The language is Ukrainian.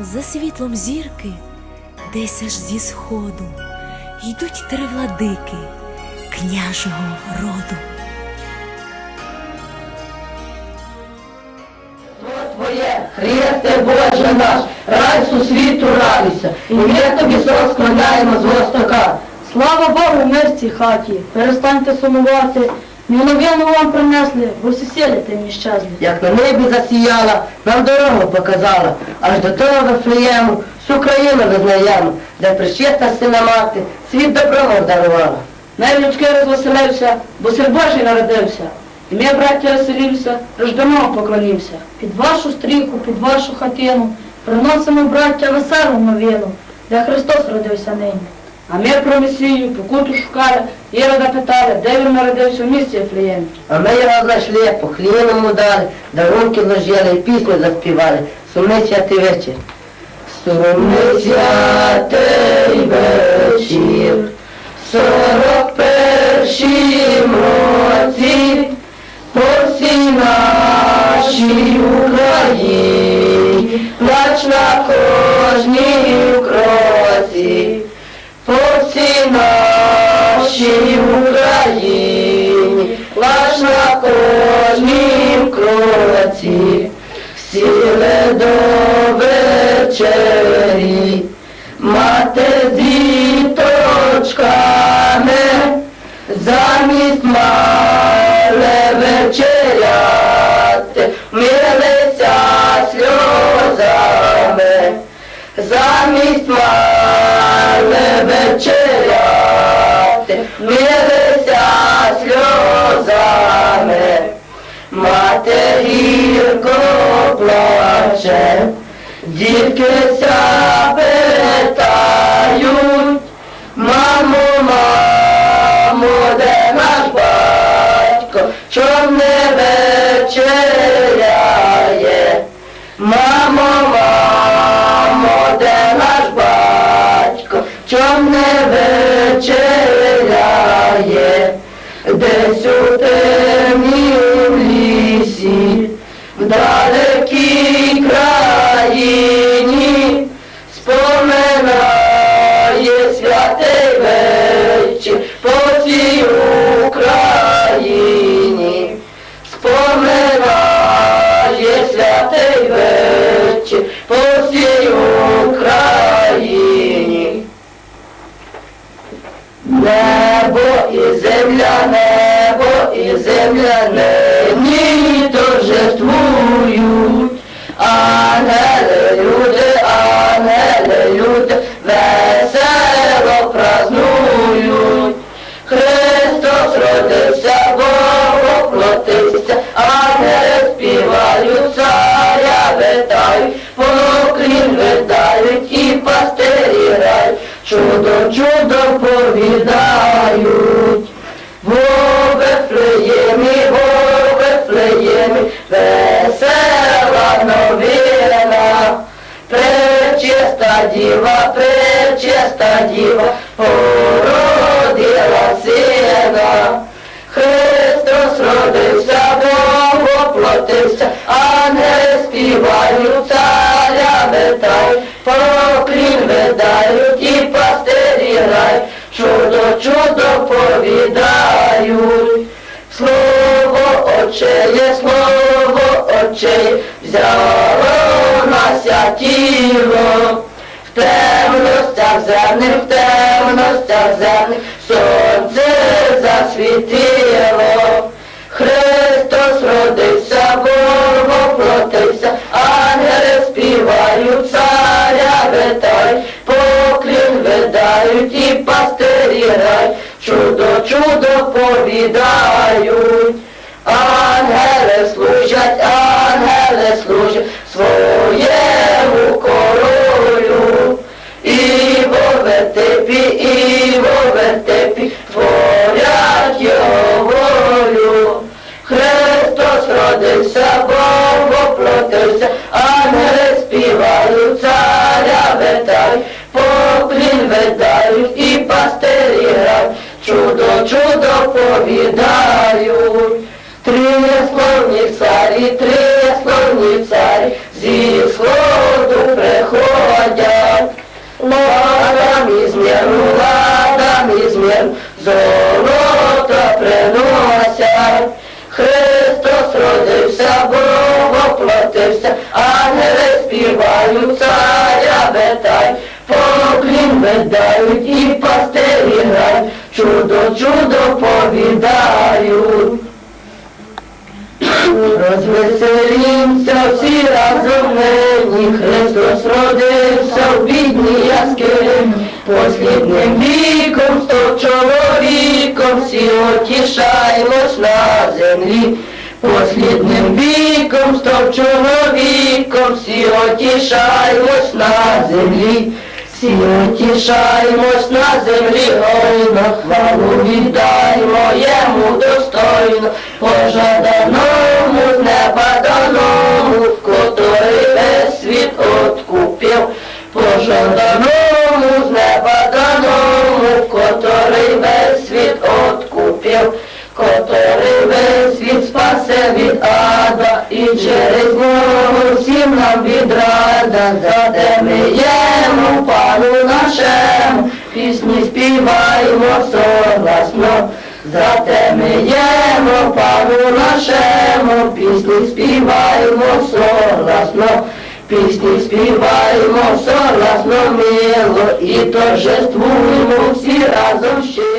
За світлом зірки, десь аж зі сходу, йдуть три владики княжого роду. Твоє, Христе Боже наш, рай світу радуйся, і ми тобі склоняємо з востока. Слава Богу, мир цій хаті. Перестаньте сумувати. Ми новину вам принесли, бо всі селі не щезли. Як на небі засіяла, нам дорогу показала, аж до того Вифлеєму, всю країну визнаємо, де причесна сина мати, світ доброго дарувала. Людський розвеселився, бо син Божий народився. І ми, браття, веселімся, рождамо поклонімся. Під вашу стріху, під вашу хатину, приносимо, браття, веселу новину, де Христос родився нині. А ми про Месію, покуту шукали, Ірода питали, де він народився в місті Ефлеємі. А ми його знайшли, по хліному дали, дарунки вложили і пісню заспівали. Сумний святий вечір. Сумний святий вечір, сорок першім році, по всій нашій Україні, плач на кожній кроці, всій нашій Україні, плач на кожній кроці, сіли до вечері, мати з діточками, замість мале вечеряти, милися сльозами, замість мале вечеряти, милися сльозами, гірко плаче, дітки ся sevgilerle Вифлеємі, весела новина, пречиста діва, пречиста діва, породила сина. Христос родився, Бог оплотився, ангели співають, царя витають, поклін видають і пастирі грають, чудо, чудо повідають. Очеє, тіло. В темностях земних, в темностях земних, сонце засвітило. Христос родився, Бог оплотився, ангели співають, царя витають, поклін видають і пастирі грають, чудо, чудо повідають. Ангели служать, ангели служать своєму королю. І вовентепі, і вовентепі, творять його волю. Христос родився, Бог співають, царя витай, поклін видають і пастирі грають, чудо, чудо повідають. Розвеселімся всі разом нині, Христос родився в бідній яскині, послідним віком, сто чоловіком, всі отішаємось на землі. Послідним віком, сто чоловіком, всі отішаємось на землі. Всі утішаємось на землі, ой, хвалу віддаємо йому достойно, пожаданому з неба даному, котрий весь світ откупив, пожаданому через нього всім нам відрада, задеміємо пану нашему, пісні співаємо согласно. Затеміємо пану нашему, пісні співаємо согласно. Пісні співаємо согласно мило і торжествуємо всі разом ще.